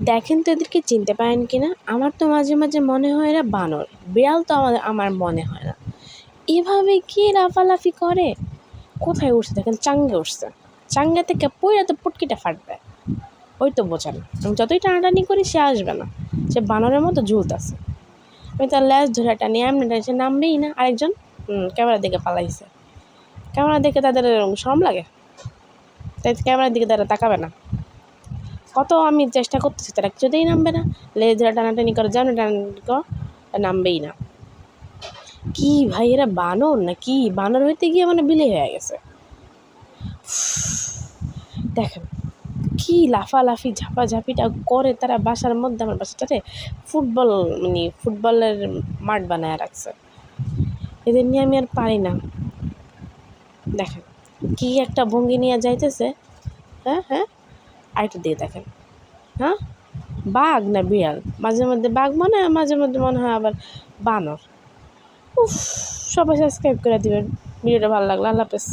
দেখেন তো এদেরকে চিনতে পারেন কি না? আমার তো মাঝে মাঝে মনে হয় এরা বানর। বিড়াল তো আমার আমার মনে হয় না। এভাবে কি লাফালাফি করে? কোথায় উঠছে দেখেন, চাঙ্গে উঠছে চাঙ্গে থেকে পইরা তো পুটকিটা ফাটবে। ওই তো বোঝেন। আমি যতই টানাটানি করি, সে আসবে না। সে বানরের মতো ঝুলতেছে। আমি তার ল্যাস ধরে টানি, এমনি টানি, সে নামবেই না। আরেকজন ক্যামেরার দিকে পালাইছে। ক্যামেরা দেখে তাদের শরম লাগে। তাই ক্যামেরার দিকে তারা তাকাবে না। কত আমি চেষ্টা করতেছি তারা কিছুতেই নামবে না। লেজ ধরে টানাটানি করে যেন টানাটানি কর নামবেই না। কি ভাই, এরা বানর না কি? বানর হইতে গিয়ে মানে বিলে হয়ে গেছে। দেখেন, কি লাফালাফি, ঝাপাঝাপিটা করে তারা বাসার মধ্যে, আমার বাসাটাতে ফুটবল মানে ফুটবলের মাঠ বানায় রাখছে। এদের নিয়ে আমি আর পারি না। দেখেন, কি একটা ভঙ্গি নিয়ে যাইতেছে। হ্যাঁ হ্যাঁ? আরেকটা দিয়ে দেখেন। হ্যাঁ? বাঘ না বিড়াল? মাঝে মধ্যে বাঘ মনে হয়, মাঝে মধ্যে মনে হয় আবার বানর। উফ, সবাই সাবস্ক্রাইব করে দিবেন। ভিডিওটা ভালো লাগল, আল্লাহ হাফেজ।